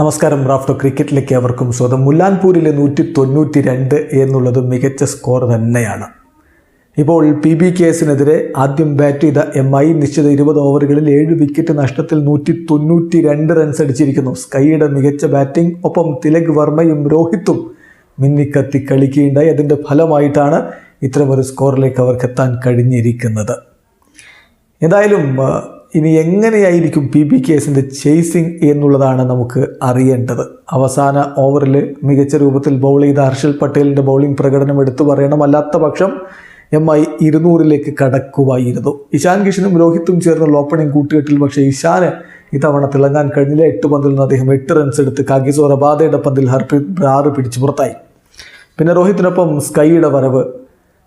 നമസ്കാരം. റാഫ്റ്റോ ക്രിക്കറ്റിലേക്ക് അവർക്കും സ്വാഗതം. മുല്ലാൻപൂരിലെ നൂറ്റി തൊണ്ണൂറ്റി രണ്ട് എന്നുള്ളത് മികച്ച സ്കോർ തന്നെയാണ്. ഇപ്പോൾ പി ബി കേസിനെതിരെ ആദ്യം ബാറ്റ് ചെയ്ത എം ഐ നിശ്ചിത ഇരുപത് ഓവറുകളിൽ ഏഴ് വിക്കറ്റ് നഷ്ടത്തിൽ നൂറ്റി തൊണ്ണൂറ്റി രണ്ട് റൺസ് അടിച്ചിരിക്കുന്നു. സ്കൈയുടെ മികച്ച ബാറ്റിംഗ് ഒപ്പം തിലക് വർമ്മയും രോഹിത്തും മിന്നിക്കത്തി കളിക്കുകയുണ്ടായി. അതിന്റെ ഫലമായിട്ടാണ് ഇത്തരമൊരു സ്കോറിലേക്ക് അവർക്ക് എത്താൻ കഴിഞ്ഞിരിക്കുന്നത്. എന്തായാലും ഇനി എങ്ങനെയായിരിക്കും പി പി കേസിന്റെ ചേസിങ് എന്നുള്ളതാണ് നമുക്ക് അറിയേണ്ടത്. അവസാന ഓവറിൽ മികച്ച രൂപത്തിൽ ബൗൾ ചെയ്ത ഹർഷൽ പട്ടേലിന്റെ ബൗളിംഗ് പ്രകടനം എടുത്തു പറയണം അല്ലാത്ത പക്ഷം എം ഐ ഇരുന്നൂറിലേക്ക് കടക്കുമായിരുന്നു. ഇഷാൻ കിഷനും രോഹിത്തും ചേർന്നുള്ള ഓപ്പണിംഗ് കൂട്ടുകെട്ടിൽ പക്ഷേ ഇഷാന് ഇത്തവണ തിളങ്ങാൻ കഴിഞ്ഞില്ല. എട്ട് പന്തിൽ നിന്ന് അദ്ദേഹം എട്ട് റൺസ് എടുത്ത് കാഗിസോ റബാദയുടെ പന്തിൽ ഹർപ്രീത് ആറ് പിടിച്ച് പുറത്തായി. പിന്നെ രോഹിത്തിനൊപ്പം സ്കൈയുടെ വരവ്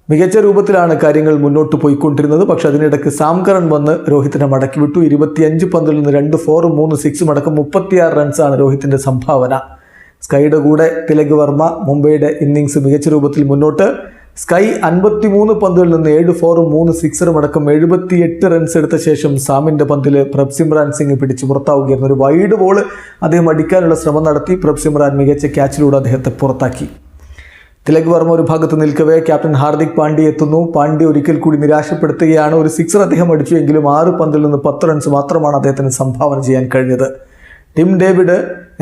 മികച്ച രൂപത്തിലാണ് കാര്യങ്ങൾ മുന്നോട്ട് പോയിക്കൊണ്ടിരുന്നത്. പക്ഷേ അതിനിടയ്ക്ക് സാംകരൺ വന്ന് രോഹിത്തിനെ മടക്കി വിട്ടു. ഇരുപത്തിയഞ്ച് പന്തിൽ നിന്ന് രണ്ട് ഫോറും മൂന്ന് സിക്സും അടക്കം മുപ്പത്തിയാറ് റൺസാണ് രോഹിത്തിന്റെ സംഭാവന. സ്കൈയുടെ കൂടെ തിലക് വർമ്മ മുംബൈയുടെ ഇന്നിങ്സ് മികച്ച രൂപത്തിൽ മുന്നോട്ട്. സ്കൈ അൻപത്തിമൂന്ന് പന്തുകളിൽ നിന്ന് ഏഴ് ഫോറും മൂന്ന് സിക്സറും അടക്കം എഴുപത്തിയെട്ട് റൺസ് എടുത്ത ശേഷം സാമിന്റെ പന്തിൽ പ്രഭ്സിമ്രാൻ സിംഗ് പിടിച്ച് പുറത്താവുകയായിരുന്നു. ഒരു വൈഡ് ബോൾ അദ്ദേഹം അടിക്കാനുള്ള ശ്രമം നടത്തി. പ്രഭ്സിമ്രാൻ മികച്ച ക്യാച്ചിലൂടെ അദ്ദേഹത്തെ പുറത്താക്കി. തിലക് വർമ്മ ഒരു ഭാഗത്ത് നിൽക്കവേ ക്യാപ്റ്റൻ ഹാർദിക് പാണ്ഡ്യ എത്തുന്നു. പാണ്ഡ്യ ഒരിക്കൽ കൂടി നിരാശപ്പെടുത്തുകയാണ്. ഒരു സിക്സർ അദ്ദേഹം അടിച്ചു എങ്കിലും ആറ് പന്തിൽ നിന്ന് പത്ത് റൺസ് മാത്രമാണ് അദ്ദേഹത്തിന് സംഭാവന ചെയ്യാൻ കഴിഞ്ഞത്. ടിം ഡേവിഡ്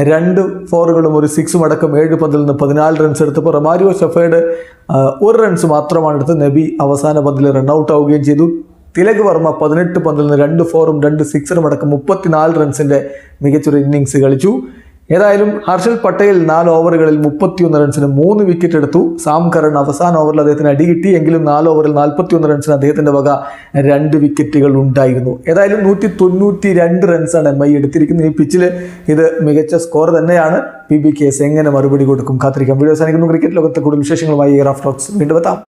രണ്ട് ഫോറുകളും ഒരു സിക്സും അടക്കം ഏഴ് പന്തിൽ നിന്ന് പതിനാല് റൺസ് എടുത്തപ്പോൾ റൊമാരിയോ ഷെഫേഡ് ഒരു റൺസ് മാത്രമാണ് എടുത്ത് നബി അവസാന പന്തിൽ റണ്ണൌട്ട് ആവുകയും ചെയ്തു. തിലക് വർമ്മ പതിനെട്ട് പന്തിൽ നിന്ന് രണ്ട് ഫോറും രണ്ട് സിക്സറും അടക്കം മുപ്പത്തിനാല് റൺസിന്റെ മികച്ചൊരു ഇന്നിങ്സ് കളിച്ചു. ഏതായാലും ഹർഷൽ പട്ടേൽ നാല് ഓവറുകളിൽ മുപ്പത്തിയൊന്ന് റൺസിന് മൂന്ന് വിക്കറ്റ് എടുത്തു. സാം കരൺ അവസാന ഓവറിൽ അദ്ദേഹത്തിന് അടി കിട്ടി. എങ്കിലും നാല് ഓവറിൽ നാൽപ്പത്തിയൊന്ന് റൺസിന് അദ്ദേഹത്തിന്റെ വക രണ്ട് വിക്കറ്റുകൾ ഉണ്ടായിരുന്നു. ഏതായാലും നൂറ്റി തൊണ്ണൂറ്റി രണ്ട് റൺസാണ് എം ഐ എടുത്തിരിക്കുന്നത്. ഈ പിച്ചിൽ ഇത് മികച്ച സ്കോർ തന്നെയാണ്. പി ബി കേസ് എങ്ങനെ മറുപടി കൊടുക്കും കാത്തിരിക്കാം. വീഡിയോ സാധിക്കുന്നു ക്രിക്കറ്റ് ലോകത്തെ കൂടുതൽ വിശേഷങ്ങളുമായി റാഫ് ടോക്സ് വീണ്ടും എത്താം.